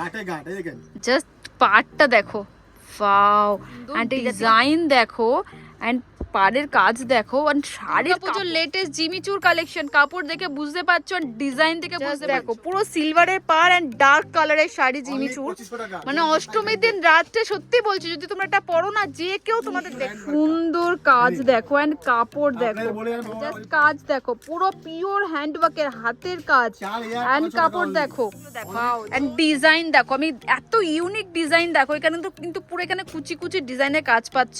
ঘাটে ঘাট এই দেখেন জাস্ট পার্টটা দেখো ওয়াও অ্যান্ড ডিজাইন দেখো অ্যান্ড পাড়ের কাজ দেখো অ্যান্ড শাড়ির পুজোর লেটেস্ট জিমিচুর কালেকশন কাপড় দেখে বুঝতে পারছ ডিজাইন দেখে বুঝতে দেখো পুরো সিলভারের পাড় অ্যান্ড ডার্ক কালারের শাড়ি জিমিচুর মানে অষ্টমীর দিন রাত্রে সত্যি বলছি যদি তোমরা এটা পরো না যে কেউ তোমাদের দেখ সুন্দর কাজ দেখো অ্যান্ড কাপড় দেখো। জাস্ট কাজ দেখো পুরো পিওর হ্যান্ড হ্যান্ডওয়ার্কের হাতের কাজ। অ্যান্ড কাপড় দেখো। অ্যান্ড ডিজাইন দেখো আমি এত ইউনিক ডিজাইন দেখো এখানে তো কিন্তু পুরো এখানে কুচি কুচি ডিজাইনের কাজ পাচ্ছ।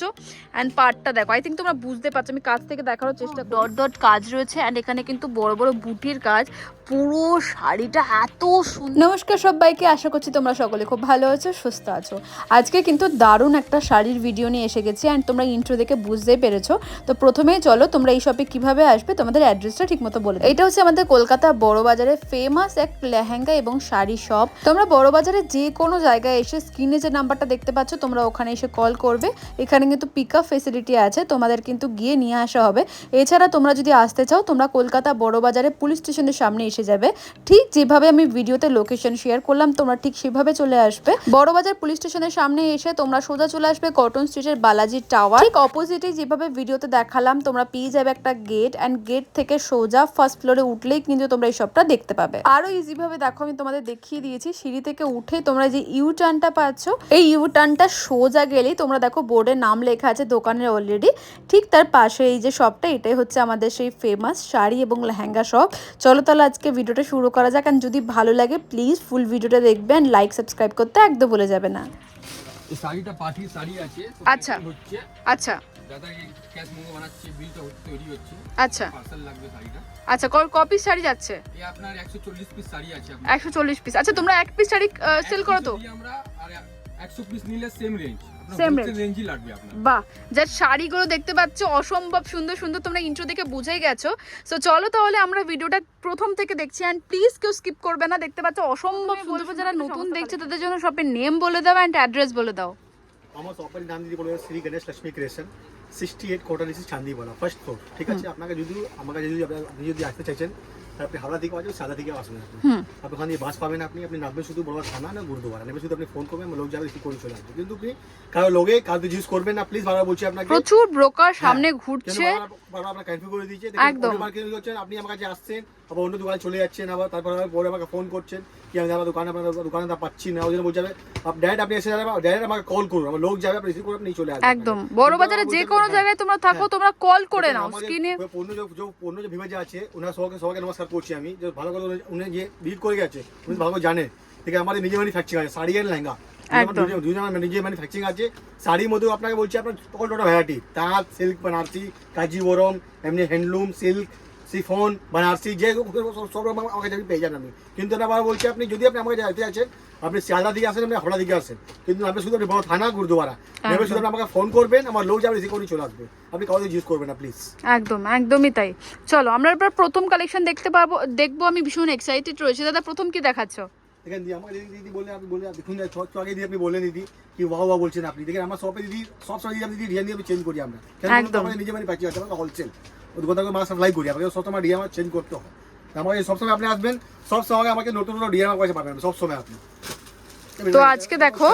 অ্যান্ড পার্টটা দেখো আই থিঙ্ক তোমরা বুঝতে পারছ আমি কাছ থেকে দেখানোর চেষ্টা ডট ডট কাজ রয়েছে অ্যান্ড এখানে কিন্তু বড় বড় বুটির কাজ। পুরো শাড়িটা এত সুন্দর নমস্কার সবাইকে আশা করছি তোমরা সকলে খুব ভালো আছো সুস্থ আছো। আজকে কিন্তু দারুণ একটা শাড়ির ভিডিও নিয়ে এসে গেছি অ্যান্ড তোমরা ইন্ট্রো দেখে বুঝতেই পেরেছ। তো প্রথমেই চলো তোমরা এই শপে কীভাবে আসবে তোমাদের অ্যাড্রেসটা ঠিকমতো বলে। এটা হচ্ছে আমাদের কলকাতা বড় বাজারে ফেমাস এক লেহেঙ্গা এবং শাড়ি শপ তোমরা বড় বাজারে যে কোনো জায়গায় এসে স্ক্রিনে যে নাম্বারটা দেখতে পাচ্ছ তোমরা ওখানে এসে কল করবে। এখানে কিন্তু পিক আপ ফেসিলিটি আছে তোমাদের কিন্তু গিয়ে নিয়ে আসা হবে। এছাড়া তোমরা যদি আসতে চাও, তোমরা কলকাতা বড় বাজারে পুলিশ স্টেশনের সামনে এসে যাবে। ঠিক যেভাবে আমি ভিডিওতে লোকেশন শেয়ার করলাম, তোমরা ঠিক সেভাবে চলে আসবে। বড়বাজার পুলিশ স্টেশনের সামনে এসে তোমরা সোজা চলে আসবে কটন স্ট্রিটের বালাজি টাওয়ার। ঠিক অপোজিটে যেভাবে ভিডিওতে দেখালাম, তোমরা পেয়ে যাবে একটা গেট অ্যান্ড গেট থেকে সোজা ফার্স্ট ফ্লোরে উঠলেই কিন্তু তোমরা এই সবটা দেখতে পাবে। আরও ইজি ভাবে দেখো, আমি তোমাদের দেখিয়ে দিয়েছি। সিঁড়ি থেকে উঠে তোমরা যে ইউ টার্নটা পাচ্ছ, এই ইউ টার্নটা সোজা গেলেই তোমরা দেখো বোর্ডে নাম লেখা আছে, দোকানের অলরেডি ঠিক তার পাশে এই যে শপটা এটাই হচ্ছে আমাদের সেই ফেমাস শাড়ি এবং লেহেঙ্গা শপ চলো তাহলে আজকে ভিডিওটা শুরু করা যাক and যদি ভালো লাগে প্লিজ ফুল ভিডিওটা দেখবেন লাইক সাবস্ক্রাইব করতে একদম ভুলে যাবে না। শাড়িটা পাটি শাড়ি আছে আচ্ছা। আচ্ছা। আচ্ছা। আচ্ছা কপিস শাড়ি যাচ্ছে? একশো চল্লিশ পিস আছে একশো চল্লিশ পিস আচ্ছা তোমরা এক পিস শাড়ি সেল করো তো। আমরা আর একশো পিস নিলে সেম রেঞ্জ সেম রেঞ্জই লাগবে আপনার। বাহ যার শাড়িগুলো দেখতে পাচ্ছ অসম্ভব সুন্দর সুন্দর তোমরা ইন্ট্রো দেখে বুঝেই গেছো। সো চলো তাহলে আমরা ভিডিওটা প্রথম থেকে দেখছি অ্যান্ড প্লিজ কেউ স্কিপ করবে না দেখতে পাচ্ছ অসম্ভব সুন্দর যারা নতুন দেখছে তাদের জন্য শপের নেম বলে দাও অ্যান্ড অ্যাড্রেস বলে দাও। আমার শপের নাম যদি বলে Shri Ganesh Lakshmi creation sixty eight কোটা নিচে চান্দিওয়ালা ফার্স্ট ফ্লোর ঠিক আছে? আপনাকে যদি আমার কাছে যদি আপনি- যদি আসতে চাইছেন আপনি হাওড়া থেকে আসবেন সাদা থেকে আসবেন। আপনি ওখান বাস পাবেন আপনি আপনি নামবেন শুধু বড় থানা না গুরুদুয়ারা। নেমে শুধু আপনি ফোন করবেন লোক যাবে রিসিভ করে চলে আসবে। কিন্তু আপনি কারও লোকে কারও ইউজ করবেন না প্লিজ বারবার বলছি আপনাকে। প্রচুর ব্রোকার সামনে ঘুরছে। বারবার- আপনার কনফিউজ করে দিয়েছে। একদম। আপনি আমার কাছে আসছেন। আবার অন্য দোকানে চলে যাচ্ছেন আবার তারপর পরে আমাকে ফোন করছেন কি আমি আমার দোকানে আপনার দোকানে তা পাচ্ছি না ওই জন্য বলছে ডাইরেক্ট আপনি এসে যাবেন ডাইরেক্ট আমাকে কল করুন আমার লোক যাবে আপনি রিসিভ করে আপনি চলে আসবেন। একদম। বড় বাজারে যে কোনো জায়গায় তোমরা থাকো তোমরা কল করে নাও স্ক্রিনে পণ্য যে পণ্য যে বিভাগে আছে ওনার সবাইকে সবাইকে নমস্কার করছি আমি যে ভালো করে উনি- যে বিট করে গেছে উনি ভালো করে জানে। ঠিক আছে আমাদের নিজে ম্যানুফ্যাকচারিং আছে শাড়ি আর লেহেঙ্গা। নিজে ম্যানুফ্যাকচারিং আছে শাড়ির মধ্যেও আপনাকে বলছি আপনার সকল টোটাল ভ্যারাইটি তাঁত সিল্ক বানারসি কাজিবরম এমনি হ্যান্ডলুম সিল্ক সিফন বানারসি যে সব- রকম আমার কাছে আপনি পেয়ে যান আপনি। কিন্তু আমি আবার বলছি আপনি যদি আপনি আমার কাছে যেতে আছেন আপনি শিয়ালদা দিকে আসেন আপনি হাওড়া দিকে আসেন। কিন্তু আপনি শুধু আপনি বড় থানা গুরুদুয়ারা। নেমে শুধু আপনি আমাকে ফোন করবেন আমার লোক যাবে রিসিভ করে চলে আসবে। আপনি কাউকে ইউজ করবেন না প্লিজ একদম একদমই তাই। চলো আমরা এবার প্রথম কালেকশন দেখতে পারব দেখব আমি ভীষণ এক্সাইটেড রয়েছে। দাদা প্রথম কি দেখাচ্ছ? দেখেন দিদি আমাকে দিদি বলে আপনি বলে দেখুন না, ছ- আগে দিদি আপনি বলেন দিদি কি ওয়া ওয়া বলছেন আপনি। দেখেন আমার শপে দিদি সব সময় দিদি আপনি দিদি ডিজাইন দিয়ে চেঞ্জ করি আমরা। কেন নিজে মানে আমরা হোলসেল দোকান থেকে মাল সাপ্লাই করি। আমাকে সব সময় চেঞ্জ করতে হয় আমাকে সবসময় আপনি আসবেন সব সময় আমাকে নতুন নতুন আমার কাছে পাবেন সব সময় আপনি। তো আজকে দেখো।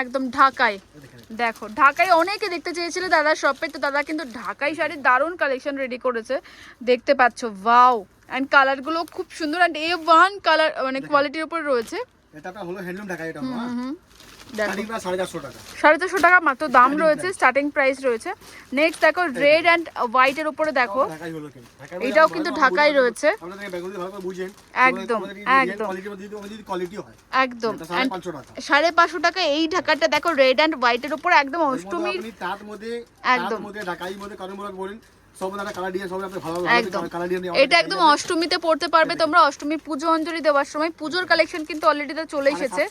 একদম ঢাকায় দেখো ঢাকায় অনেকে দেখতে চেয়েছিল দাদার শপে তো দাদা কিন্তু ঢাকাই শাড়ির দারুণ কালেকশন রেডি করেছে। দেখতে পাচ্ছ ওয়াও অ্যান্ড কালারগুলো খুব সুন্দর অ্যান্ড এ ওয়ান কালার মানে কোয়ালিটির উপর রয়েছে। এটা হলো হ্যান্ডলুম ঢাকাই এটা সাড়ে চারশো টাকা। মাত্র দাম রয়েছে স্টার্টিং প্রাইস রয়েছে। নেক্সট দেখো রেড অ্যান্ড হোয়াইটের উপরে দেখো। এটাও কিন্তু ঢাকাই রয়েছে। একদম, একদম। একদম। সাড়ে পাঁচশো টাকা। এই ঢাকাটা দেখো রেড অ্যান্ড হোয়াইটের উপর একদম এর অষ্টমীর একদম। ঢাকাই মধ্যে কারণ বলেন দিয়ে এটা একদম অষ্টমীতে পড়তে পারবে তোমরা। অষ্টমী পুজো অঞ্জলি দেওয়ার সময় পুজোর কালেকশন কিন্তু অলরেডি তো চলে এসেছে।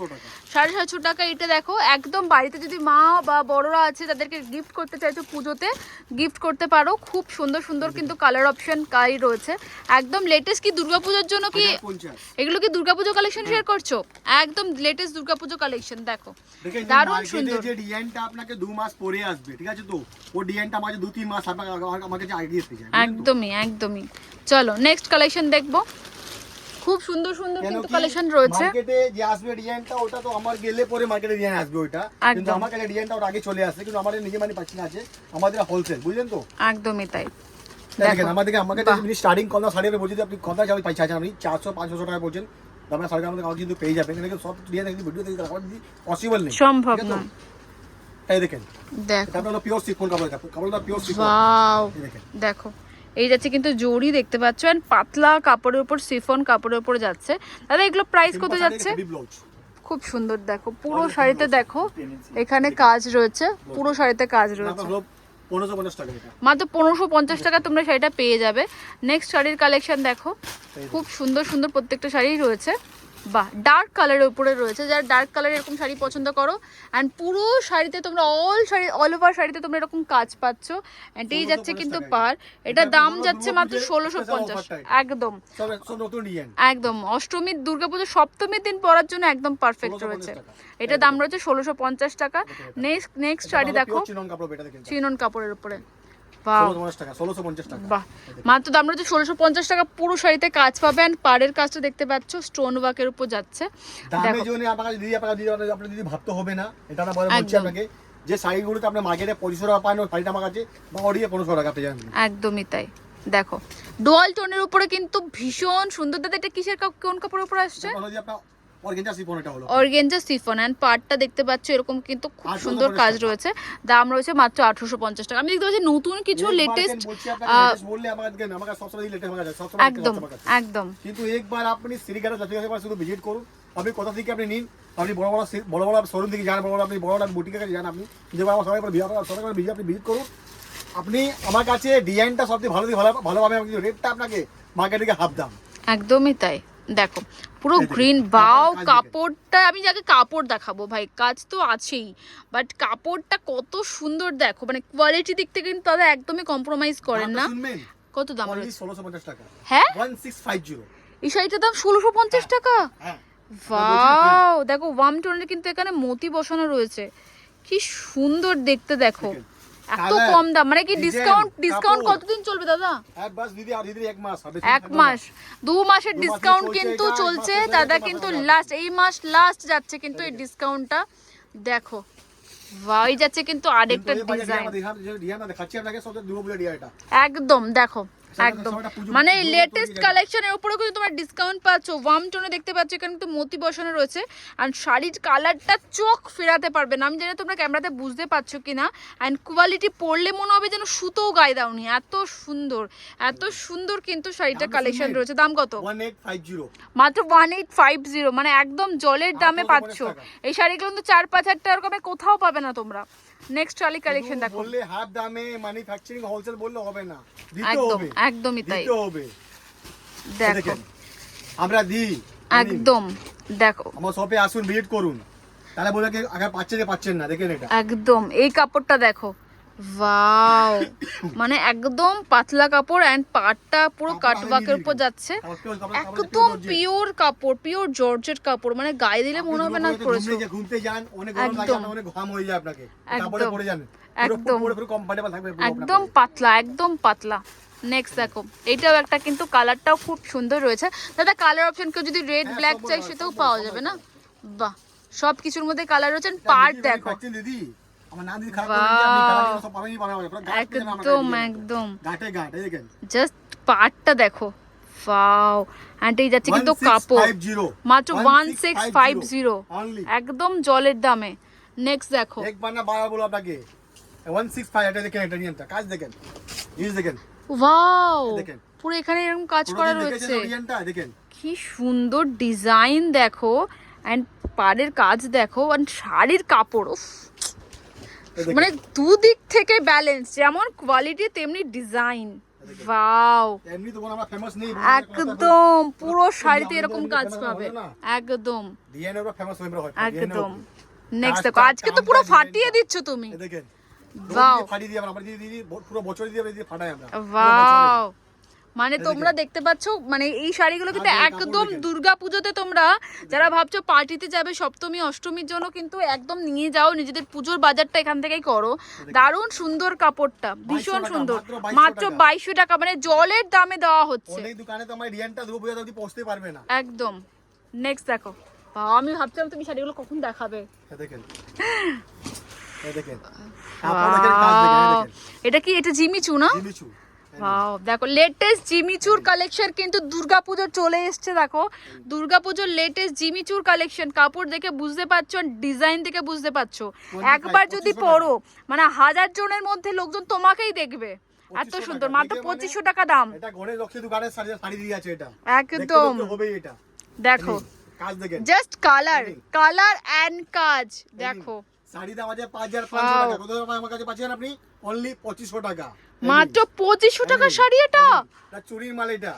সাড়ে সাতশো টাকা এটা দেখো একদম বাড়িতে যদি মা বা বড়রা আছে তাদেরকে গিফট করতে চাইছো পুজোতে গিফট করতে পারো। খুব সুন্দর সুন্দর কিন্তু কালার অপশন কাই রয়েছে। একদম লেটেস্ট কি দুর্গাপুজোর জন্য কি এগুলো কি দুর্গাপুজো কালেকশন শেয়ার করছ? একদম লেটেস্ট দুর্গাপুজো কালেকশন দেখো। দারুণ সুন্দর। সুন্দর। যে ডিজাইনটা আপনাকে দু মাস পরে আসবে ঠিক আছে তো? ও ডিজাইনটা আমাকে দু তিন মাস আপনাকে আমার কাছে একদমই একদমই। চলো নেক্সট কালেকশন দেখব। খুব সুন্দর সুন্দর কিন্তু কালেকশন রয়েছে। মার্কেটে যে আসবে ডিজাইনটা ওটা তো আমার গেলে পরে মার্কেটে ডিজাইন আসবে ওইটা। কিন্তু আমার কাছে ডিজাইনটা ওর আগে চলে আসে কিন্তু আমাদের নিজে মানে পাচ্ছি না আছে আমাদের হোলসেল বুঝলেন তো? একদমই তাই। দেখেন দেখো। আমাদেরকে আমাকে স্টার্টিং কত বলছি আপনি কত যাবে পাইছি আপনি চারশো পাঁচশো টাকা বলছেন। আমরা শাড়ি আমাদের কিন্তু পেয়ে যাবেন। সব ডিজাইন ভিডিও দেখতে পসিবল নেই। সম্ভব আছে? নয়। এই দেখেন। দেখো। এটা হলো পিওর সিফন কাপড় কাপড়টা পিওর সিফন ওয়াও দেখো। এই যাচ্ছে কিন্তু জড়ি দেখতে পাচ্ছ? এন্ড পাতলা কাপড়ের উপর সিফন কাপড়ের উপর যাচ্ছে। দাদা এগুলো প্রাইস কত যাচ্ছে? খুব সুন্দর দেখো। পুরো শাড়িতে দেখো এখানে কাজ রয়েছে। পুরো শাড়িতে কাজ রয়েছে। এটা। মাত্র পনেরোশো পঞ্চাশ টাকা তোমরা শাড়িটা পেয়ে যাবে। নেক্সট শাড়ির কালেকশন দেখো। খুব সুন্দর সুন্দর প্রত্যেকটা শাড়ি রয়েছে। বাহ ডার্ক কালারের উপরে রয়েছে। যারা ডার্ক কালার এরকম শাড়ি পছন্দ করো অ্যান্ড পুরো শাড়িতে তোমরা অল শাড়ি অল ওভার শাড়িতে তোমরা এরকম কাজ পাচ্ছ অ্যান্ড এই যাচ্ছে কিন্তু পার। এটা। দাম যাচ্ছে মাত্র ষোলোশো পঞ্চাশ। একদম। একদম। অষ্টমীর দুর্গাপুজো সপ্তমীর দিন পরার জন্য একদম পারফেক্ট রয়েছে। এটা দাম রয়েছে ষোলোশো পঞ্চাশ টাকা। নেক্সট নেক্সট শাড়ি দেখো। চিনন কাপড়ের উপরে। মাত্র দাম রয়েছে ষোলোশো পঞ্চাশ টাকা পুরো শাড়িতে কাজ পাড়ের কাজটা দেখতে পাচ্ছ স্টোন ওয়ার্কের উপর যাচ্ছে। আপনার দিদি আপনার আপনি ভাবতে হবে না এটা। আপনাকে যে শাড়িগুলোতে আপনি মার্কেটে পঁচিশশো টাকা পান শাড়িটা আমার কাছে বা অডিয়ে পনেরোশো টাকা যাবেন একদমই তাই। দেখো ডোয়াল টোনের উপরে কিন্তু ভীষণ সুন্দর। দাদা এটা কিসের কোন কাপড়ের উপর আসছে? আপনার অর্গেঞ্জা সিফন এটা হলো। অর্গেঞ্জা সিফন অ্যান্ড পার্টটা দেখতে পাচ্ছ এরকম কিন্তু খুব সুন্দর কাজ রয়েছে। দাম রয়েছে মাত্র আঠারোশো পঞ্চাশ টাকা। আমি দেখতে পাচ্ছি নতুন কিছু লেটেস্ট বললে সবসময় আমার কাছে সবসময় একদম একদম। কিন্তু একবার আপনি জাতীয় একবার শুধু ভিজিট করুন। আপনি কোথা থেকে আপনি নিন আপনি বড় বড় বড় বড় শোরুম থেকে যান বড় বড় আপনি বড় বড় বুটিকের কাছে যান আপনি। যেবার আমার সবাই সবাই ভিজিট আপনি ভিজিট করুন। আপনি আমার কাছে ডিজাইনটা সবচেয়ে ভালো ভালো ভালোভাবে রেটটা আপনাকে মার্কেট হাফ দাম। একদমই তাই। দেখো পুরো গ্রিন বাও কাপড়টা আমি যাকে কাপড় দেখাবো ভাই কাজ তো আছেই। বাট কাপড়টা কত সুন্দর দেখো মানে কোয়ালিটি দিক থেকে কিন্তু তারা একদমই কম্প্রোমাইজ করেন না। কত দাম হ্যাঁ? এই শাড়িটার দাম ষোলোশো পঞ্চাশ টাকা? হ্যাঁ। ওয়াও দেখো ওয়াম টোনের কিন্তু এখানে মতি বসানো রয়েছে। কি সুন্দর দেখতে দেখো। এত কম দাম মানে কি ডিসকাউন্ট ডিসকাউন্ট। কতদিন চলবে দাদা? এক বাস দিদি আর দিদি এক মাস হবে এক মাস। দু মাসের ডিসকাউন্ট কিন্তু চলছে দাদা কিন্তু লাস্ট এই মাস লাস্ট যাচ্ছে কিন্তু এই ডিসকাউন্টটা দেখো ভাই যাচ্ছে কিন্তু আরেকটা ডিজাইন একদম দেখো একদম। মানে লেটেস্ট কালেকশনের উপরে কিন্তু তোমার ডিসকাউন্ট পাচ্ছ। ওয়াম টোনে দেখতে পাচ্ছ এখানে কিন্তু মতি বসানো রয়েছে। আর শাড়ির কালারটা চোখ ফেরাতে পারবে না। আমি জানি না তোমরা ক্যামেরাতে বুঝতে পারছ কিনা। অ্যান্ড কোয়ালিটি পরলে মনে হবে যেন সুতোও গায়ে দাওনি। এত সুন্দর এত সুন্দর কিন্তু শাড়িটা কালেকশন রয়েছে। দাম কত? মাত্র ওয়ান এইট ফাইভ জিরো মানে একদম জলের দামে পাচ্ছ। এই শাড়িগুলো কিন্তু চার পাঁচ হাজার টাকা কমে কোথাও পাবে না তোমরা। নেক্সট শাড়ি কালেকশন দেখো। বললে হাফ দামে ম্যানুফ্যাকচারিং হোলসেল বললে হবে না। দিতে একদম হবে একদমই তাই। দিতে হবে। দেখো। আমরা দিই একদম দেখো। আমার শপে আসুন ভিজিট করুন। তাহলে বলে কি আগে পাচ্ছে যে পাচ্ছেন না দেখেন এটা। একদম এই কাপড়টা দেখো। ওয়াও মানে একদম পাতলা কাপড় এন্ড পাটটা পুরো কাটওয়ার্কের উপর যাচ্ছে। একদম পিওর কাপড় পিওর জর্জেট কাপড়। মানে গায়ে দিলে মনে হবে না করেছ। ঘুরতে যান অনেক গরম লাগে। অনেক ঘাম হয়ে যায় আপনাকে। কাপড়ে। পরে যান। একদম। পুরো পুরো কমফর্টেবল থাকবে একদম পাতলা একদম পাতলা। নেক্সট দেখো এটাও একটা কিন্তু কালারটাও খুব সুন্দর রয়েছে। দাদা কালার অপশন কেউ যদি রেড ব্ল্যাক চাই সেটাও পাওয়া যাবে না? বাহ সব কিছুর মধ্যে কালার রয়েছে পার্ট দেখো। দিদি? একদম একদম। জাস্ট পার্টটা দেখো। যাচ্ছে কিন্তু কাপড়। মাত্র ওয়ান সিক্স ফাইভ জিরো একদম জলের দামে। নেক্সট দেখো। একবার না বারবার বলো আপনাকে। ওয়ান সিক্স ফাইভ এটা দেখেন এটা নিয়ে কাজ দেখেন। জিনিস দেখেন। ওয়াও পুরো এখানে এরকম কাজ করা রয়েছে। কি সুন্দর ডিজাইন দেখো। অ্যান্ড পাড়ের কাজ দেখো। অ্যান্ড শাড়ির কাপড়। মানে দুদিক থেকে ব্যালেন্স যেমন কোয়ালিটি তেমনি ডিজাইন ওয়াও এমনি তো আমরা ফেমাস নেই একদম পুরো শাড়িতে এরকম কাজ পাবে। একদম। ডিএনএ ফেমাস হয়ে হয় একদম। নেক্সট দেখো আজকে তো পুরো ফাটিয়ে দিচ্ছ তুমি। দেখেন। ওয়াও ফাটিয়ে দিয়ে আমরা আমরা দিয়ে দিয়ে পুরো বছর দিয়ে দিয়ে ফাটাই আমরা। ওয়াও মানে তোমরা দেখতে পাচ্ছ মানে এই শাড়িগুলো কিন্তু একদম। দুর্গা পুজোতে তোমরা যারা ভাবছ পার্টিতে যাবে সপ্তমী অষ্টমীর জন্য কিন্তু একদম নিয়ে যাও নিজেদের পুজোর বাজারটা এখান থেকেই করো। দারুণ সুন্দর কাপড়টা ভীষণ সুন্দর। মাত্র 2200 টাকা। বাইশশো টাকা মানে জলের দামে দেওয়া হচ্ছে। দোকানে তো আমার রিয়ানটা দুপুর পর্যন্ত অবধি পৌঁছতে পারবে না। একদম। নেক্সট দেখো। আমি ভাবছিলাম তুমি শাড়িগুলো কখন দেখাবে। দেখেন! দেখেন। এটা কি? এটা জিমিচু না? Jimmy Choo. ওয়াও দেখো লেটেস্ট জিমিচুর কালেকশন কিন্তু দুর্গাপুজো চলে এসছে দেখো। দুর্গাপুজোর লেটেস্ট জিমিচুর কালেকশন কাপড় দেখে বুঝতে পারছ ডিজাইন দেখে বুঝতে পারছ। একবার যদি 2500 পরো মানে হাজার জনের মধ্যে লোকজন তোমাকেই দেখবে। এত সুন্দর মাত্র মানে- পঁচিশশো টাকা দাম। এটা ঘরের লক্ষ্মী দোকানের শাড়ি দিয়ে আছে এটা। একদম। হবেই এটা। দেখো কাজ দেখেন জাস্ট কালার কালার অ্যান্ড কাজ দেখো। শাড়ি দাম আছে পাঁচ হাজার পাঁচশো. টাকা। কত আমার কাছে পাচ্ছেন আপনি? অনলি পঁচিশশো টাকা। মাত্র পঁচিশশো টাকা শাড়ি এটা? চুরির মাল এটা।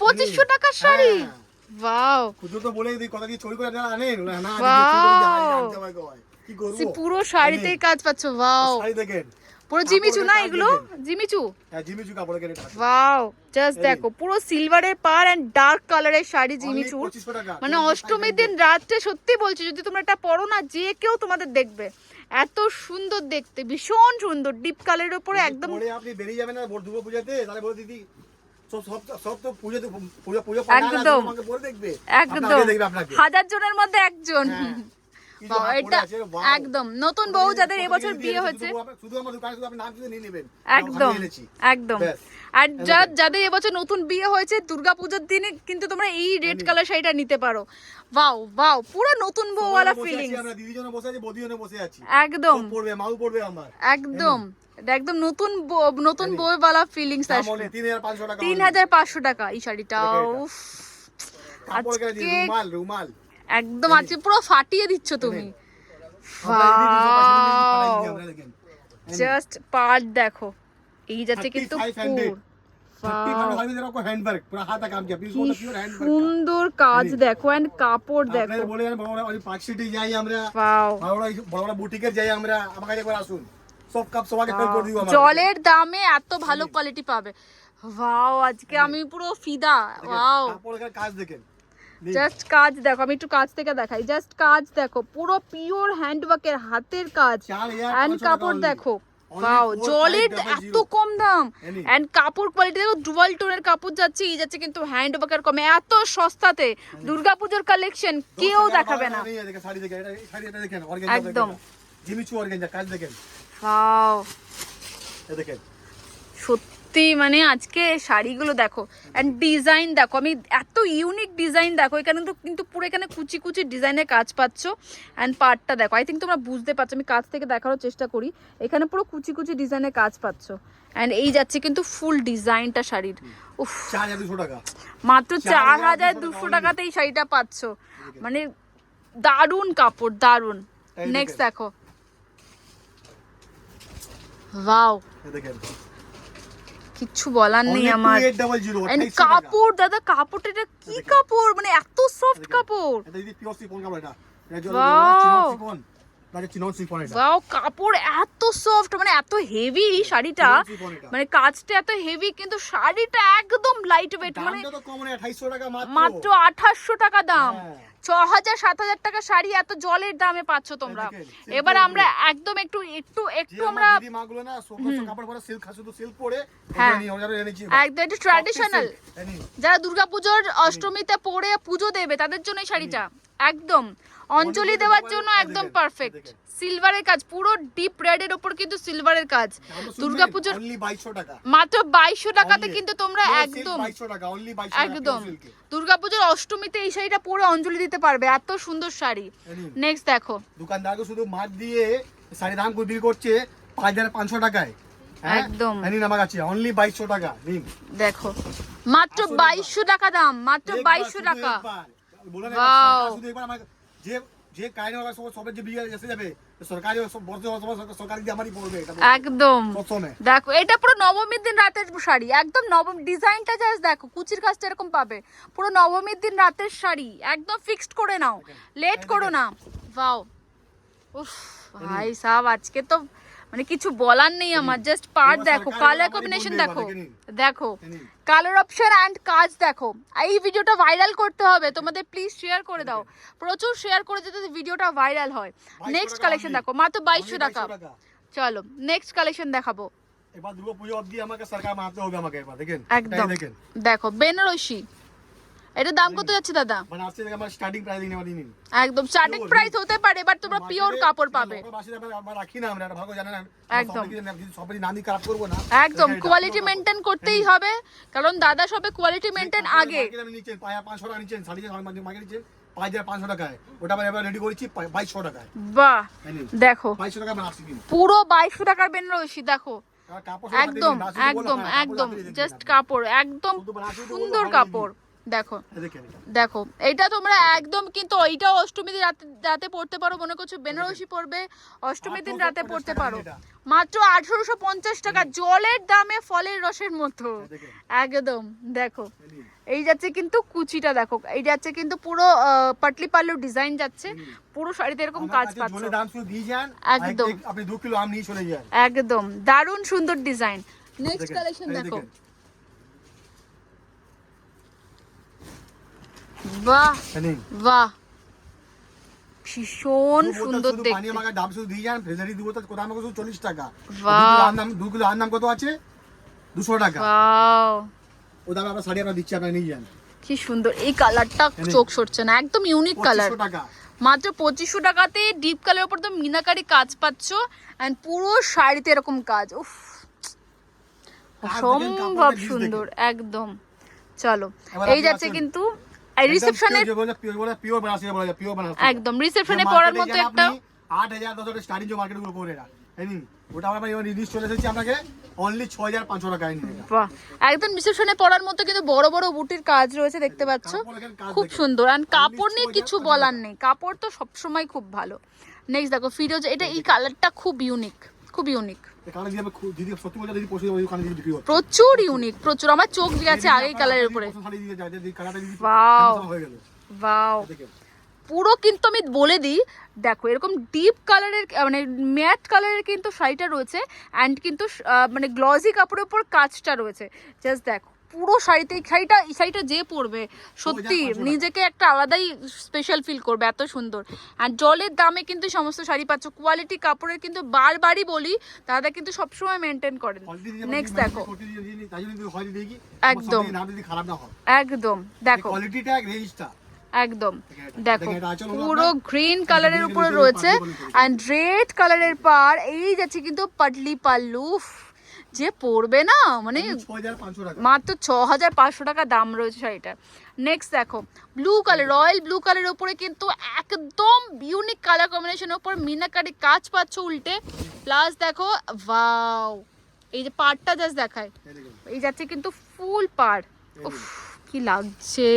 পঁচিশশো শাড়ি? হ্যাঁ। ওয়াও। তো বলে দিই কথা দিয়ে চুরি করে আনেন? না হয়। কি পুরো শাড়িতেই কাজ পাচ্ছ ওয়াও। শাড়ি দেখেন। পুরো জিমিচু না এগুলো। জিমিচু? হ্যাঁ জিমিচু কাপড় কেটে থাকে ওয়াও জাস্ট দেখো পুরো সিলভারের পার এন্ড ডার্ক কালারের শাড়ি Only জিমিচুর। 2500 টাকা। মানে অষ্টমীর দিন রাত্রে সত্যি বলছি যদি তোমরা এটা পরো না যে কেউ তোমাদের দেখবে। এত সুন্দর দেখতে ভীষণ সুন্দর। ডিপ কালের উপরে একদম আপনি বেরিয়ে যাবেন না দুর্গা পূজাতে। তাহলে বলে দিদি একদম। একদম। হাজার জনের মধ্যে একজন। হ্যাঁ। এটা একদম। নতুন বউ যাদের এবছর বিয়ে দিয়েছে, হয়েছে। শুধু আমার- দোকানে শুধু আপনি নাম শুধু নিয়ে নেবেন। একদম একদম। আর যা যাদের এবছর নতুন বিয়ে হয়েছে দুর্গাপূজার দিনে কিন্তু তোমরা এই রেড কালার শাড়িটা নিতে পারো। ওয়াও ওয়াও পুরো নতুন বউওয়ালা সবাই বসে ফিলিংস আমরা দিদি জন্য বসে আছি বৌদি জন্য বসে আছি। একদম। পড়বে পড়বে আমার। একদম। একদম নতুন বউ- নতুন বউওয়ালা ফিলিংস আসবে। 3500 টাকা তিন। হাজার পাঁচশো টাকা এই শাড়িটা উফ। আজকে রুমাল রুমাল। একদম আছে পুরো ফাটিয়ে দিচ্ছ তুমি। জাস্ট পার্ট দেখো। এই যাচ্ছে কিন্তু সুন্দর কাজ দেখো এন্ড কাপড় দেখো। বলে যাই আমরা। বড় বড় বুটিকে যাই আমরা। আমার কাছে একবার আসুন। সব কাপ ফেল করে জলের দামে এত ভালো কোয়ালিটি পাবে। ওয়াও আজকে আমি পুরো ফিদা। ওয়াও কাপড়ের কাজ দেখেন। জাস্ট কাজ দেখো আমি একটু কাজ থেকে দেখাই। জাস্ট কাজ দেখো পুরো পিওর হ্যান্ডওয়ার্কের হাতের কাজ। এন্ড কাপড় দেখো। Four জলের এত কম দাম। এন্ড কাপড় কোয়ালিটি দেখো ডুয়াল টোনের কাপড় যাচ্ছে এই যাচ্ছে কিন্তু হ্যান্ড ওয়ার্কের কমে। এত সস্তাতে দুর্গাপূজার কালেকশন কেউ দেখাবে না। একদম। জিমিচু অর্গানজা কাজ দেখেন। এই দেখেন। সত্যি মানে আজকে শাড়িগুলো দেখো অ্যান্ড ডিজাইন দেখো আমি এত ইউনিক ডিজাইন দেখো এখানে তো কিন্তু পুরো এখানে কুচি কুচি ডিজাইনের কাজ পাচ্ছ অ্যান্ড পার্টটা দেখো আই থিঙ্ক তোমরা বুঝতে পারছ আমি কাজ থেকে দেখানোর চেষ্টা করি এখানে পুরো কুচি কুচি ডিজাইনের কাজ পাচ্ছ অ্যান্ড এই যাচ্ছে কিন্তু ফুল ডিজাইনটা শাড়ির উফ টাকা। মাত্র চার হাজার দুশো টাকাতে এই শাড়িটা পাচ্ছ মানে দারুণ কাপড় দারুণ। নেক্সট দেখো। ওয়াও দেখেন। কিচ্ছু বলার নেই আমার। 2800, And 2800 টাকা। কাপড় দাদা কাপড়টা এটা কি কাপড়? মানে এত সফট কাপড়। এটা পিওর সিফন কাপড় এটা। এটা ওয়াও কাপড় এত সফট মানে এত হেভি শাড়িটা। মানে কাজটা এত হেভি কিন্তু শাড়িটা একদম লাইট ওয়েট মানে দামটা তো কম না 2800 টাকা মাত্র। আঠাশশো টাকা দাম। হ্যাঁ। ছ হাজার সাত হাজার টাকা শাড়ি এত জলের দামে পাচ্ছ তোমরা। এবার আমরা একদম একটু একটু একটু আমরা হ্যাঁ। একদম একটু ট্র্যাডিশনাল নিন। যারা দুর্গাপুজোর অষ্টমীতে পরে পুজো দেবে তাদের জন্য এই শাড়িটা। একদম। অঞ্জলি দেওয়ার জন্য একদম পারফেক্ট সিলভারের কাজ পুরো ডিপ রেড এর উপর কিন্তু সিলভারের কাজ। দুর্গাপুজোর only 2200 টাকা। মাত্র বাইশশো টাকাতে কিন্তু তোমরা একদম 2200 টাকা only 2200 টাকা একদম। দুর্গাপুজোর অষ্টমীতে এই শাড়িটা পরে অঞ্জলি দিতে পারবে এত সুন্দর শাড়ি। নেক্সট দেখো। দোকানদারকে শুধু মাঠ দিয়ে শাড়ি দাম বিক্রি করছে পাঁচ হাজার পাঁচশো টাকায়। হ্যাঁ? একদম। আমার কাছে অনলি বাইশশো টাকা নিন। দেখো। মাত্র বাইশশো টাকা দাম মাত্র বাইশশো শুধু টাকা। যে যে হবে সব- সবের যে বিয়ে এসে যাবে সরকারি বর্ষ সরকারি আমারই পড়বে একদম। দেখো এটা পুরো নবমীর দিন রাতের শাড়ি একদম নবম ডিজাইনটা জাস্ট দেখো কুচির কাজটা এরকম পাবে। পুরো নবমীর দিন রাতের শাড়ি একদম ফিক্সড করে নাও লেট করো না। বাও উফ ভাই সাহেব আজকে তো মানে কিছু বলার নেই আমার জাস্ট পার্ট দেখো কালার কম্বিনেশন দেখো। দেখো। কালার অপশন অ্যান্ড কাজ দেখো। এই ভিডিওটা ভাইরাল করতে হবে তোমাদের প্লিজ শেয়ার করে দাও। প্রচুর শেয়ার করে যাতে ভিডিওটা ভাইরাল হয়। নেক্সট কালেকশন দেখো মাত্র বাইশশো টাকা। 2200 টাকা। চলো নেক্সট কালেকশন দেখাবো। এবার দুর্গা পুজো অবধি আমাকে সরকার মানতে হবে আমাকে এবার দেখেন? একদম। দেখেন। দেখো বেনারসি। এটার দাম কত যাচ্ছে দাদা? মানে দেখে আমার স্টার্টিং প্রাইস এবার নিন। একদম স্টার্টিং প্রাইস হতে পারে বাট তোমরা পিওর কাপড় পাবে। আমরা রাখি না আমরা ভালো জানেন একদম। সবাই নামি খারাপ করব না। একদম কোয়ালিটি মেনটেন করতেই হবে কারণ দাদা সবে কোয়ালিটি কাপড়। আগে। আমি নিচ্ছেন পাঁচ পাঁচশো টাকা নিচ্ছেন সাড়ে চারশো মার্কেট নিচ্ছেন পাঁচ হাজার পাঁচশো টাকায়। ওটা এবার রেডি করেছি বাইশশো টাকায়। বাহ দেখো। বাইশশো টাকা কিন্তু পুরো বাইশশো টাকার বেনারসি দেখো। একদম একদম একদম জাস্ট কাপড় একদম সুন্দর কাপড়। দেখো। দেখো এটা তোমরা একদম কিন্তু এইটাও অষ্টমী দিন রাতে রাতে পড়তে পারো মনে করছ বেনারসি পড়বে অষ্টমী দিন রাতে 850 পড়তে পারো। মাত্র আঠারোশো পঞ্চাশ টাকা জলের দামে ফলের রসের মতো। একদম দেখো। এই যাচ্ছে কিন্তু কুচিটা দেখো। এই যাচ্ছে কিন্তু পুরো পাটলি পাল্লুর ডিজাইন যাচ্ছে। পুরো শাড়িতে এরকম কাজ পাচ্ছ। একদম। আপনি কিলো আম নিয়ে চলে যান। একদম। দারুণ সুন্দর ডিজাইন। নেক্সট কালেকশন দেখো। বাহ বাহ ভীষণ দু সুন্দর শুধু পানি আমাকে দাম শুধু দিয়ে যান ফ্রেজারি দু বোতল কোথাও আমাকে শুধু চল্লিশ টাকা। বাহ। দু কিলো আম দাম দু কিলো আম দাম কত আছে? দুশো টাকা। ওয়াও ও দামে আমরা শাড়ি আমরা দিচ্ছি আপনাকে নিয়ে যান। কি সুন্দর এই কালারটা চোখ সরছে না একদম ইউনিক কালার টাকা। মাত্র পঁচিশশো টাকাতে ডিপ কালারের উপর তো মিনাকারি কাজ পাচ্ছ অ্যান্ড পুরো শাড়িতে এরকম কাজ উফ। অসম্ভব সুন্দর একদম। চলো এই যাচ্ছে কিন্তু এই রিসেপশনে পিওর বলে বলা যায় পিওর বানাসি একদম রিসেপশনে পরার মতো একটা স্টার্টিং যে মার্কেটগুলো করে এরা এই ওটা আমরা এবার রিলিজ চলে এসেছি আপনাকে অনলি ছ হাজার পাঁচশো টাকায় নিয়ে। বাহ একদম রিসেপশনে পরার মতো কিন্তু বড় বড় বুটির কাজ রয়েছে দেখতে পাচ্ছ? খুব সুন্দর আর কাপড় নিয়ে কিছু বলার নেই কাপড় তো সবসময় খুব ভালো। নেক্সট দেখো ফিরোজ এটা এই কালারটা খুব ইউনিক খুব ইউনিক প্রচুর ইউনিক প্রচুর। আমার চোখ গেছে আগেই কালারের উপরে। দিয়ে পুরো কিন্তু আমি বলে দিই দেখো এরকম ডিপ কালারের মানে ম্যাট কালারের কিন্তু শাড়িটা রয়েছে অ্যান্ড কিন্তু মানে গ্লসি কাপড়ের উপর কাজটা রয়েছে। জাস্ট দেখো। পুরো শাড়িতে এই শাড়িটা এই শাড়িটা যে পরবে সত্যি নিজেকে একটা আলাদাই স্পেশাল ফিল করবে এত সুন্দর। আর জলের দামে কিন্তু সমস্ত শাড়ি পাচ্ছ কোয়ালিটি কাপড়ের কিন্তু বারবারই বলি দাদা কিন্তু সবসময় মেনটেন করেন। নেক্সট দেখো। দিদি হয় দিদি একদম। একদম দেখো। কোয়ালিটিটা রেঞ্জটা একদম দেখো পুরো। গ্রিন কালারের উপরে রয়েছে। অ্যান্ড রেড কালারের পার এই যাচ্ছে কিন্তু পাটলি পাল্লু। যে পরবে না মানে মাত্র ছ হাজার পাঁচশো টাকা দাম রয়েছে শাড়িটার নেক্সট দেখো ব্লু কালার রয়্যাল ব্লু কালারের উপরে কিন্তু একদম ইউনিক কালার কম্বিনেশনের উপর মিনাকারি কাজ পাচ্ছ উল্টে। প্লাস দেখো ওয়াও এই যে পাড়টা জাস্ট দেখায়। এই যাচ্ছে কিন্তু ফুল পাড়। কি লাগছে।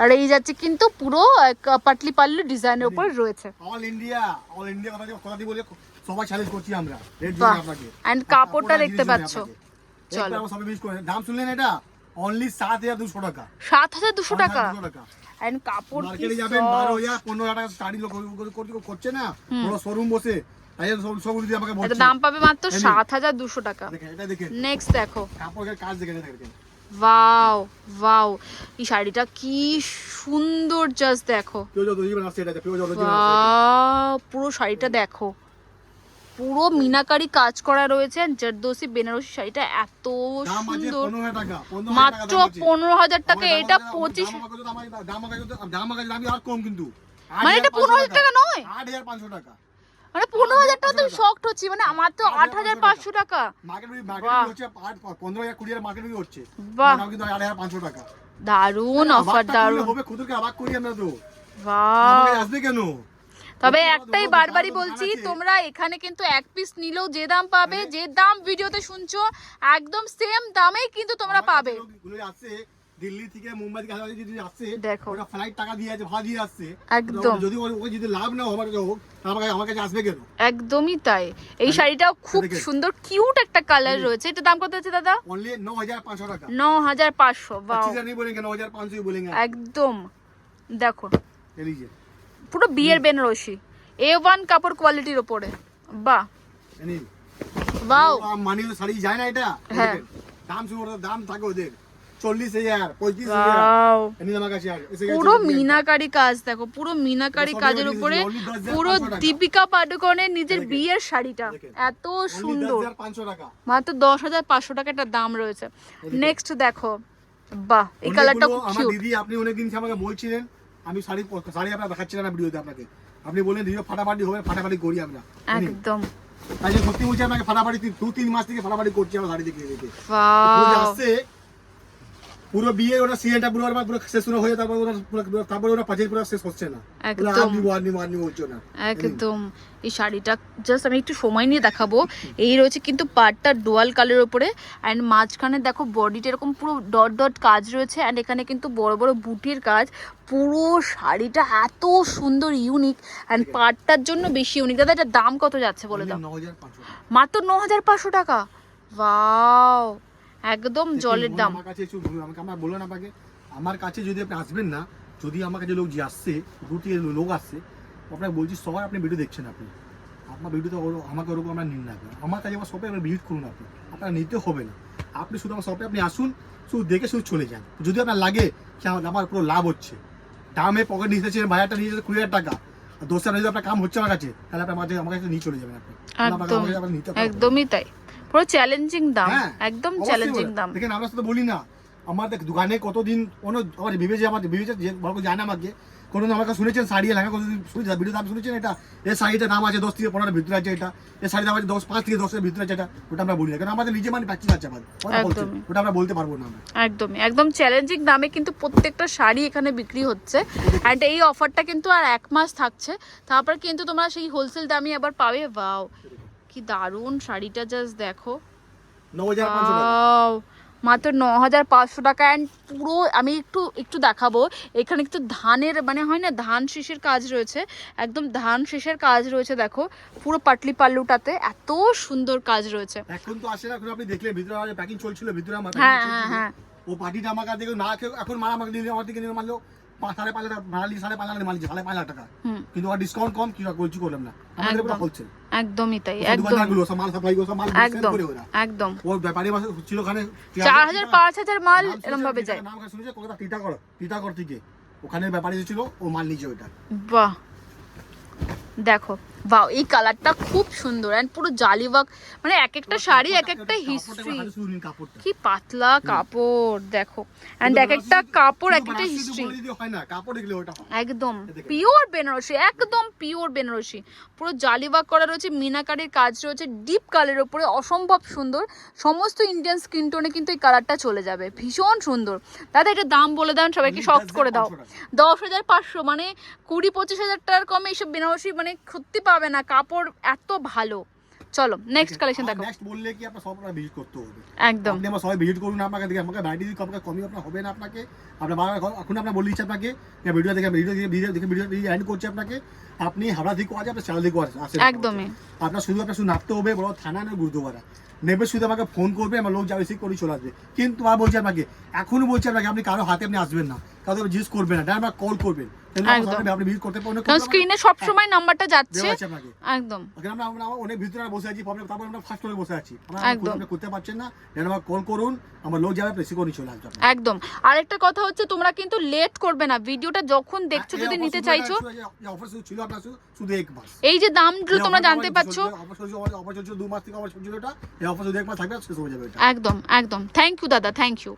আর এই যাচ্ছে কিন্তু পুরো এক পাটলি পাল্লু ডিজাইনের উপর রয়েছে। অল ইন্ডিয়া অল ইন্ডিয়া কথা কথা বলে সবাই চ্যালেঞ্জ করছি আমরা। বাহ জন্য আপনাকে আর কাপড়টা দেখতে পাচ্ছ। চলো। সবাই মিস করে দাম শুনলেন এটা? অনলি সাত হাজার দুশো টাকা। সাত হাজার দুশো টাকা? 7,200 টাকা। অ্যান্ড কাপড় মার্কেটে যাবেন soft। বারো হাজার পনেরো হাজার টাকা স্টাডি লোক করছে না। বড় শোরুম বসে। এটা দাম পাবে মাত্র টাকা। এটা দেখেন। নেক্সট দেখো। কাপড়ের কাজ দেখেন দেখেন। ওয়াও ওয়াও এই শাড়িটা কি সুন্দর জাস্ট দেখো। পুরো শাড়িটা দেখো। পুরো মিনাকারি কাজ করা রয়েছে জারদোসি বেনারসি শাড়িটা এত সুন্দর। পনেরো হাজার পনেরো হাজার মাত্র পনেরো হাজার টাকা এটা পঁচিশ তো তো- মানে এটা 8,500 15,000 টাকা। নয়? হাজার পাঁচশো টাকা। মানে পনেরো হাজার টাকা তো শক্ট হচ্ছি মানে হাজার। মার্কেট হচ্ছে আট হাজার হাজার হাজার পাঁচশো টাকা। দারুণ অফার করলে হবে খুদুরকে করি আমরা তো। বাহ। আসবে কেন? তবে একটাই বারবারই বলছি তোমরা এখানে কিন্তু এক পিস নিলেও যে দাম পাবে মানে যে দাম ভিডিওতে শুনছো একদম সেম দামেই কিন্তু তোমরা পাবে। দিল্লি থেকে মুম্বাই থেকে যদি আসে দেখো। ওটা ফ্লাইট টাকা দিয়ে আছে ভাড়া দিয়ে আসছে। একদম। যদি ওই যদি লাভ না আমার কাছে হোক আমার কাছে আসবে কেন? একদমই তাই। এই মানে শাড়িটাও খুব সুন্দর কিউট একটা কালার রয়েছে। এটা দাম কত আছে দাদা? অনলি পাঁচশো টাকা। 9500 বাহ কিছু নেই বলেন কেন 9500 বলেন একদম। দেখো। এই লিজিয়ে পুরো বিয়ের বেনারসি। এ ওয়ান কাপড় কোয়ালিটির ওপরে। বাহ। नहीं বাও মানি শাড়ি যায় না এটা? হ্যাঁ। দাম দাম থাকে ওদের। চল্লিশ হাজার পঁয়ত্রিশ হাজার। পুরো মিনাকারি কাজ দেখো পুরো মিনাকারি কাজের উপরে পুরো দীপিকা পাডুকোনের নিজের বিয়ের শাড়িটা। এত সুন্দর। মাত্র দশ হাজার পাঁচশো টাকা একটা দাম রয়েছে। নেক্সট দেখো। বাহ এই কালারটা খুব কিউট দিদি আপনি অনেকদিন আমাকে বলছিলেন আমি শাড়ি শাড়ি আপনার দেখাচ্ছি না ভিডিওতে আপনাকে। আপনি বললেন রিও ফাটাফাটি হবে ফাটাফাটি করি আমরা। একদম। তাই সত্যি বলছি আপনাকে ফাটাফাটি দু তিন মাস থেকে ফাটাফাটি করছি আমার শাড়ি দেখে দেখে. আসছে পুরো বিয়ে ওটা সিজনটা পুরো আমার পুরো শেষ হয়ে তারপর ওরা পুরো পুরো- তারপরে ওরা পাঁচের পুরো শেষ হচ্ছে না। একদম। না। একদম। এই শাড়িটা জাস্ট আমি একটু সময় নিয়ে দেখাবো। এই রয়েছে কিন্তু পাটটা ডুয়াল কালের উপরে। অ্যান্ড মাঝখানে দেখো বডিটা এরকম পুরো ডট ডট কাজ রয়েছে। অ্যান্ড এখানে কিন্তু বড় বড় বুটির কাজ। পুরো শাড়িটা এত সুন্দর ইউনিক অ্যান্ড পাটটার জন্য বেশি ইউনিক দাদা এটার দাম কত যাচ্ছে বলে দাও। মাত্র ন হাজার পাঁচশো টাকা? ওয়াও একদম জলের দাম। আমার কাছে আমাকে আমার বললেন আপনাকে আমার কাছে যদি আপনি আসবেন না যদি আমার কাছে লোক যে আসছে দুটি লোক আসছে আপনাকে বলছি সবাই আপনি ভিডিও দেখছেন আপনি। আপনার ভিডিওতে আমাকে ওরকম আমরা নিন না। আমার কাছে আমার শপে আপনি ভিজিট করুন আপনি। আপনার নিতে হবে না। আপনি শুধু আমার শপে আপনি আসুন শুধু দেখে শুধু চলে যান। যদি আপনার লাগে যে আমার- পুরো লাভ হচ্ছে। দামে পকেট নিয়ে এসেছেন বাজারটা নিয়ে এসেছে কুড়ি হাজার টাকা। হাজার যদি আপনার কাম হচ্ছে আমার কাছে তাহলে আপনার মাঝে আমার কাছে নিয়ে চলে যাবেন আপনি। একদমই তাই। পুরো চ্যালেঞ্জিং দাম হ্যাঁ, একদম চ্যালেঞ্জিং দাম। দেখেন আমরা তো বলি না আমার দেখ দোকানে কতদিন কোনো আমার ভেবেছে আমার ভেবেছে যে বড় জানে আমাকে কোনো আমার কাছে শুনেছেন শাড়ি লেখা কোনোদিন শুনেছেন ভিডিও দাম শুনেছেন এটা? এই শাড়িটার দাম আছে দশ থেকে পনেরোর ভিতরে আছে এটা। এই শাড়ির দাম আছে দশ পাঁচ থেকে দশের ভিতরে আছে এটা। ওটা আমরা বলি না কারণ আমাদের নিজে মানে প্র্যাকটিস আছে আমাদের। ওটা আমরা বলতে পারব না একদমই একদম চ্যালেঞ্জিং দামে কিন্তু প্রত্যেকটা শাড়ি এখানে বিক্রি হচ্ছে। অ্যান্ড এই অফারটা কিন্তু আর এক মাস থাকছে। তারপর কিন্তু তোমরা সেই হোলসেল দামে আবার পাবে। বাও কি দারুণ শাড়িটা জাস্ট দেখো! মাত্র ন হাজার পাঁচশো টাকা অ্যান্ড পুরো আমি একটু একটু দেখাবো। এখানে একটু ধানের মানে হয় না ধান শীষের কাজ রয়েছে। একদম ধান শীষের কাজ রয়েছে দেখো। পুরো পাটলি পাল্লুটাতে এত সুন্দর কাজ রয়েছে। এখন তো আসে না আপনি দেখলেন ভিতরে প্যাকিং চলছিল ভিতরে আমার হ্যাঁ, হ্যাঁ, হ্যাঁ। ও পার্টিটা আমার কাছে না এখন মারা আমাকে দিলে আমার মারলো। পাঁচ সাড়ে পাঁচ লাখ মানালি সাড়ে পাঁচ লাখ মানালি সাড়ে পাঁচ লাখ টাকা। কিন্তু আর ডিসকাউন্ট কম কি বলছি করলাম না। আমাদের পুরো হোলসেল একদমই তাই একদম। সব মাল সাপ্লাই সব মাল একদম একদম। ওর ব্যাপারী মাসে ছিল ওখানে চার হাজার পাঁচ হাজার মাল এরকম ভাবে যায়। নাম শুনেছে কলকাতা টিটাগড় টিটাগড় থেকে। ওখানে ব্যাপারী ছিল ও মাল নিচে ওইটা বাহ। দেখো বাহ এই কালারটা খুব সুন্দর অ্যান্ড পুরো জালিবাগ মানে এক একটা শাড়ি এক একটা হিস্ট্রি কি পাতলা কাপড় দেখো। অ্যান্ড এক একটা কাপড় এক একটা হিস্ট্রি হয় একদম। পিওর বেনারসি একদম পিওর বেনারসি পুরো জালিবাগ করা রয়েছে মিনাকারির কাজ রয়েছে ডিপ কালের উপরে অসম্ভব সুন্দর। সমস্ত ইন্ডিয়ান স্কিন টোনে কিন্তু এই কালারটা চলে যাবে। ভীষণ সুন্দর। দাদা এটা দাম বলে দেন সবাইকে দশ করে দাও। দশ হাজার পাঁচশো মানে কুড়ি পঁচিশ হাজার টাকার কমে এইসব বেনারসি মানে সত্যি পাবে না কাপড় এত ভালো। চলো নেক্সট কালেকশন দেখো নেক্সট বললে কি আপনার সব আপনার ভিজিট করতে হবে। একদম। আপনি আমার সবাই ভিজিট করুন আপনাকে দেখে আমাকে ভ্যারাইটি দিকে আপনাকে কমই আপনার হবে না আপনাকে আপনার বাবা এখন আপনার বলে দিচ্ছি আপনাকে যে ভিডিও দেখে ভিডিও দেখে ভিডিও দেখে ভিডিও এন্ড করছে আপনাকে আপনি হাওড়া দিকেও আছে আপনার চাল দিকেও আছে একদমই। আপনার শুধু আপনার শুধু নামতে হবে বড় থানা না গুরুদুয়ারা নেবে শুধু আমাকে ফোন করবে আমার লোক যাবে সেই করে চলে আসবে। কিন্তু আর বলছি আপনাকে এখনও বলছি আপনাকে আপনি কারও হাতে আপনি আসবেন না। কারও জিজ্ঞেস করবেন না ডাইরেক্ট কল করবেন। আপনি ভিজিট করতে পারবেন কারণ স্ক্রিনে সবসময় নাম্বারটা যাচ্ছে। একদম। আমরা আমরা অনেক ভিতরে বসে আছি প্রবলেম তারপর আমরা ফার্স্ট ফ্লোরে বসে আছি। আমরা একদম। আপনি করতে পারছেন না। দেন কল করুন আমার লোক যাবে করে চলে আসবে একদম। আরেকটা কথা হচ্ছে তোমরা কিন্তু লেট করবে না। ভিডিওটা যখন দেখছ যদি নিতে চাইছো। offer শুধু ছিল আপনার শুধু- শুধু এক মাস। এই যে দামগুলো তোমরা জানতে পারছ। offer চলছে, দু মাস থেকে অফার চলছিল এটা এই অফার শুধু এক মাস থাকবে শেষ হয়ে যাবে একদম একদম। থ্যাংক ইউ দাদা থ্যাংক ইউ